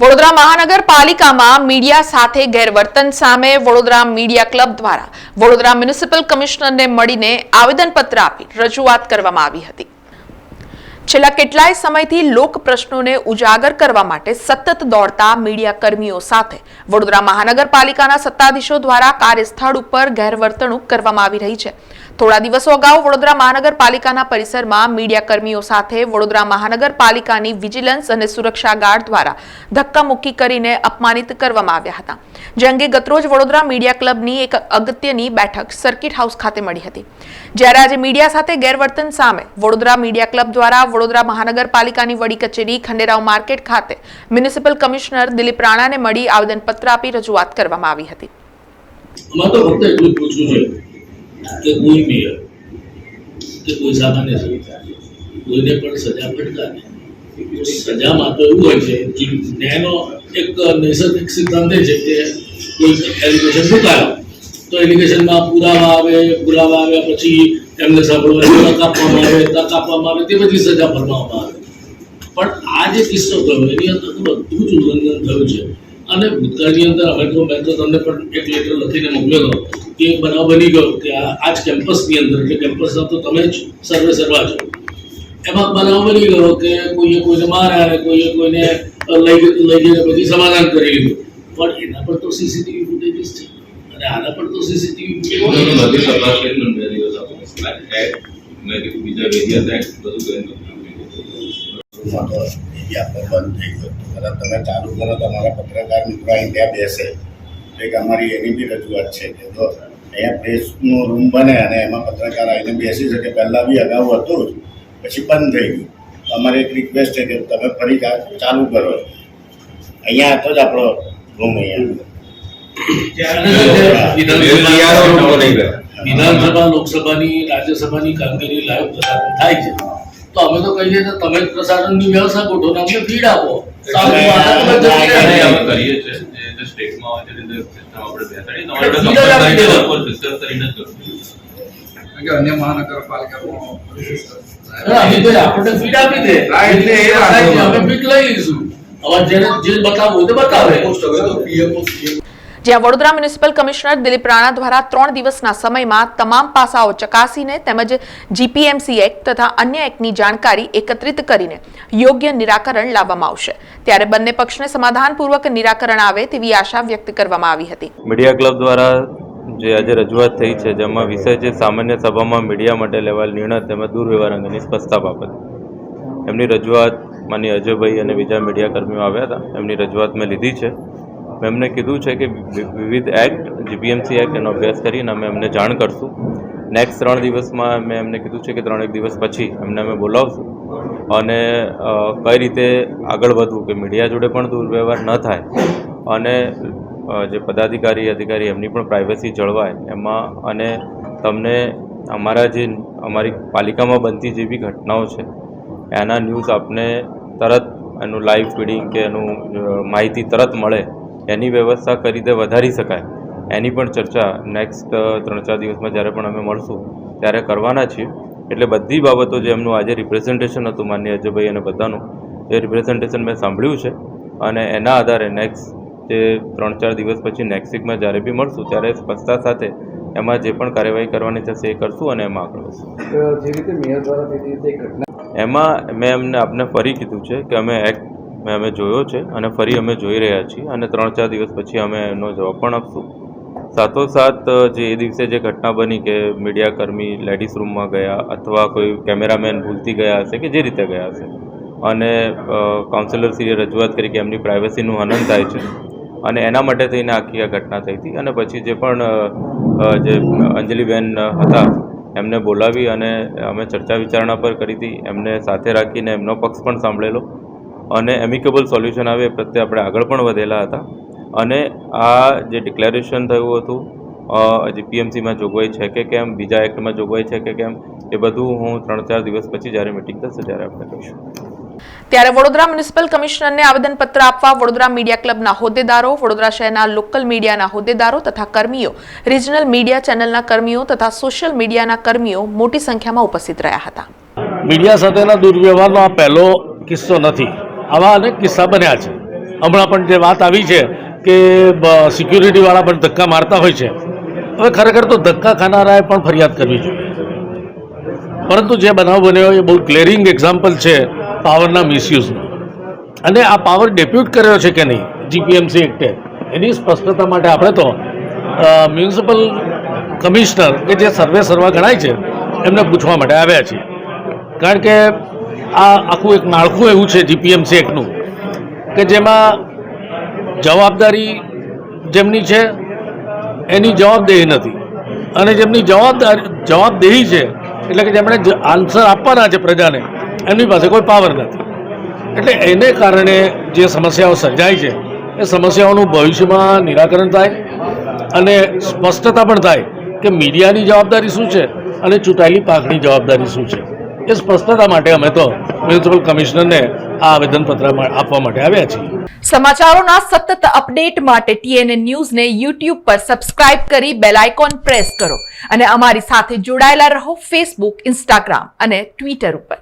વડોદરા મહાનગરપાલિકામાં મીડિયા સાથે ગેરવર્તન સામે વડોદરા મીડિયા ક્લબ દ્વારા વડોદરા મ્યુનિસિપલ કમિશનરને મળીને આવેદનપત્ર આપી રજૂઆત કરવામાં આવી હતી. છેલ્લા કેટલાય સમયથી લોક પ્રશ્નોને ઉજાગર કરવા માટે સતત દોડતા મીડિયા કર્મીઓ સાથે વડોદરા મહાનગરપાલિકાના સત્તાધીશો દ્વારા કાર્યસ્થળ ઉપર ગેરવર્તણૂક કરવામાં આવી રહી છે. થોડા દિવસો અગાઉ વડોદરા મહાનગરપાલિકાના પરિસરમાં મીડિયા કર્મીઓ સાથે વડોદરા મહાનગરપાલિકાની વિજિલન્સ અને સુરક્ષા ગાર્ડ દ્વારા ધક્કામુક્કી કરીને અપમાનિત કરવામાં આવ્યા હતા. જે અંગે ગતરોજ વડોદરા મીડિયા ક્લબની એક અગત્યની બેઠક સર્કિટ હાઉસ ખાતે મળી હતી. જ્યારે આજે મીડિયા સાથે ગેરવર્તન સામે વડોદરા મીડિયા ક્લબ દ્વારા વડોદરા મહાનગરપાલિકાની વડી કચેરી ખંડેરાવ માર્કેટ ખાતે મ્યુનિસિપલ કમિશનર દિલીપ રાણાને મળી આવેદનપત્ર આપી રજૂઆત કરવામાં આવી હતી. અમારે તો ફક્ત એટલું પૂછવું છે. કે કોઈ મેયર કે કોઈ સામાન્ય સભ્ય કોઈને પણ સજા ફટકારે સજામાં તો એવું હોય છે કે ન્યાયનો એક નૈસર્ગિક સિદ્ધાંત છે કે કોઈ એલિગેશન મુકાયો, તો એલિગેશનમાં પુરાવા આવે, પુરાવા આવ્યા પછી એમને સાંભળવાની તક આપવામાં આવે તક આપવામાં આવે, તે પછી સજા ફરમાવવામાં આવે. પણ આ જે કિસ્સો થયો, એની અંદર બધું જ ઉલ્લંઘન થયું છે. અને ભૂતકાળની અંદર હવે તો મેં તો તમને પણ એક લેટર લખીને મોકલ્યો કે એક બનાવ બની ગયો કે આ જ કેમ્પસની અંદર એટલે કેમ્પસના તો તમે જ સર્વે સર્વા છો. એમાં બનાવ બની ગયો કે કોઈએ કોઈને માર્યા અને કોઈએ કોઈને લઈ લઈ જઈને પછી સમાધાન કરી લીધું. પણ એના પર તો સીસીટીવી ફૂટેજીસ છે. અને આના પર તો સીસીટીવી બીજા વેરિયસ એક્ટ બધું તો બંધ થઈ ગયો. કદાચ તમે ચાલુ કરો તમારા અમારા પત્રકાર મિત્રો અહીં ત્યાં બેસે. એક અમારી એની બી રજૂઆત છે કે જો અહીંયા પ્રેસનો રૂમ બને અને એમાં પત્રકાર આવીને બેસી શકે. પહેલાં બી અગાઉ હતું જ પછી બંધ થઈ ગયું. અમારી એક રિક્વેસ્ટ છે કે તમે ફરી ચાલુ કરો. અહીંયા હતો જ આપણો રૂમ અહીંયા. વિધાનસભા લોકસભાની રાજ્યસભાની કામગીરી લાઈવ પ્રસારણ થાય છે. તો અમે તો કહીએ કે તમે પ્રસારણની વ્યવસ્થા ગોઠવો ને અમને ફીડ આપો. જે જે સ્ટેટમાં હોય તે રીતે આપણે બેસાડી આપણે તમારે બીજા જ આપી દેવાનું. ઉપર ડિસ્કસ કરીને જ કરશું અન્ય મહાનગરપાલિકામાં હા, અમે તો આપણને ફીડ આપી દે એટલે એ અમે ફીડ લઈ લઈશું હવે જેને જે બતાવવું હોય તે બતાવે જ્યાં વડોદરા મ્યુનિસિપલ કમિશનર દિલીપ રાણા દ્વારા ત્રણ દિવસના સમયમાં તમામ પાસાઓ ચકાસીને તેમજ જીપીએમસી એક્ટ તથા અન્ય એક્ટની જાણકારી એકત્રિત કરીને યોગ્ય નિરાકરણ લાવવામાં આવશે. ત્યારે બંને પક્ષને સમાધાનપૂર્વક નિરાકરણ આવે તેવી આશા વ્યક્ત કરવામાં આવી હતી. મીડિયા ક્લબ દ્વારા જે આજે રજૂઆત થઈ છે, જેમાં વિષય છે સામાન્ય સભામાં મીડિયા માટે લેવાયેલ નિર્ણય તેમજ દુર્વ્યવહાર અંગેની સ્પષ્ટતા બાબત. એમની રજૂઆત માની અજયભાઈ અને બીજા મીડિયા કર્મીઓ આવ્યા હતા. એમની રજૂઆત મેં લીધી છે. મેં એમને કીધું છે કે વિવિધ એક્ટ જીપીએમસી એક્ટ, એનો અભ્યાસ કરીને અમે એમને જાણ કરશું. નેક્સ્ટ ત્રણ દિવસમાં મેં એમને કીધું છે કે ત્રણેક દિવસ પછી એમને અમે બોલાવશું. અને કઈ રીતે આગળ વધવું કે મીડિયા જોડે પણ દુર્વ્યવહાર ન થાય. અને જે પદાધિકારી, અધિકારી એમની પણ પ્રાઇવસી જળવાય. એમાં, અને તમને અમારા જે, અમારી પાલિકામાં બનતી જે બી ઘટનાઓ છે, એના ન્યૂઝ આપને તરત એનું લાઈવ ફીડિંગ કે એનું માહિતી તરત મળે. એની વ્યવસ્થા કઈ રીતે વધારી શકાય. એની પણ ચર્ચા નેક્સ્ટ ત્રણ ચાર દિવસમાં જ્યારે પણ અમે મળશું ત્યારે કરવાના છીએ. એટલે બધી બાબતો જે એમનું આજે રિપ્રેઝન્ટેશન હતું માન્ય અજયભાઈ અને બધાનું એ રિપ્રેઝન્ટેશન મેં સાંભળ્યું છે. અને એના આધારે નેક્સ્ટ જે ત્રણ ચાર દિવસ પછી નેક્સ્ટ વીકમાં જ્યારે બી મળશું ત્યારે સ્પષ્ટતા સાથે એમાં જે પણ કાર્યવાહી કરવાની થશે એ કરશું અને એમાં આગળ વધશું. એમાં મેં એમને આપને ફરી કીધું છે કે અમે એક્ટ મેં અમે જોયો છે અને ફરી અમે જોઈ રહ્યા છીએ અને ત્રણ ચાર દિવસ પછી અમે એનો જવાબ પણ આપશું. સાથોસાથ જે એ દિવસે જે ઘટના બની કે મીડિયાકર્મી લેડીઝ રૂમમાં ગયા અથવા કોઈ કેમેરામેન ભૂલતી ગયા હશે કે જે રીતે ગયા હશે. અને કાઉન્સિલરશ્રીએ રજૂઆત કરી કે એમની પ્રાઇવસીનું હનન થાય છે. અને એના માટે થઈને આખી આ ઘટના થઈ હતી અને પછી જે પણ જે અંજલિબેન હતા એમને બોલાવી અને અમે ચર્ચા વિચારણા પર કરી હતી. એમને સાથે રાખીને એમનો પક્ષ પણ સાંભળેલો. અને એમિકેબલ સોલ્યુશન આવે એ પ્રત્યે આપણે આગળ પણ વધેલા હતા. અને આ જે ડિક્લેરેશન થયું હતું જીપીએમસીમાં જોગવાઈ છે કે કેમ બીજા એક્ટમાં જોગવાઈ છે કે કેમ એ બધું હું ત્રણ ચાર દિવસ પછી જ્યારે મિટિંગ થશે ત્યારે આપણે કહીશું ત્યારે વડોદરા મ્યુનિસિપલ કમિશનરને આવેદનપત્ર આપવા વડોદરા મીડિયા ક્લબના હોદ્દેદારો વડોદરા શહેરના લોકલ મીડિયાના હોદ્દેદારો તથા કર્મીઓ રિજનલ મીડિયા ચેનલના કર્મીઓ તથા સોશિયલ મીડિયાના કર્મીઓ મોટી સંખ્યામાં ઉપસ્થિત રહ્યા હતા. મીડિયા સાથેના દુર્વ્યવહારનો આ પહેલો કિસ્સો નથી. આવા અનેક કિસ્સા બન્યા છે. હમણાં પણ જે વાત આવી છે કે સિક્યુરિટીવાળા પણ ધક્કા મારતા હોય છે. હવે ખરેખર તો ધક્કા ખાનારાએ પણ ફરિયાદ કરવી જોઈએ. પરંતુ જે બનાવ બન્યો એ બહુ ક્લિયરિંગ એક્ઝામ્પલ છે પાવરના મિસયુઝનો અને આ પાવર ડેપ્યુટ કર્યો છે કે નહીં? જીપીએમસી એક્ટે એની સ્પષ્ટતા માટે આપણે તો મ્યુનિસિપલ કમિશનર કે જે સર્વે સર્વા ગણાય છે, એમને પૂછવા માટે આવ્યા છીએ. કારણ કે આ આખું એક માળખું એવું છે જીપીએમસી એકનું કે જેમાં જવાબદારી જેમની છે, એની જવાબદેહી નથી. અને જેમની જવાબદારી, જવાબદેહી છે, એટલે કે જેમણે આન્સર આપવાના છે પ્રજાને, એમની પાસે કોઈ પાવર નથી. એટલે એને કારણે જે સમસ્યાઓ સર્જાય છે, એ સમસ્યાઓનું ભવિષ્યમાં નિરાકરણ થાય અને સ્પષ્ટતા પણ થાય કે મીડિયાની જવાબદારી શું છે અને ચૂંટાયેલી પાકની જવાબદારી શું છે. એ સ્પષ્ટતા માટે અમે તો મ્યુનિસિપલ કમિશનરને આ આવેદનપત્ર આપવા માટે આવ્યા છીએ. સમાચારોના સતત અપડેટ માટે ટીએનએ ન્યૂઝને યુટ્યુબ પર સબસ્ક્રાઇબ કરી બેલ આઇકોન પ્રેસ કરો અને અમારી સાથે જોડાયેલા રહો ફેસબુક, ઇન્સ્ટાગ્રામ અને ટ્વિટર ઉપર.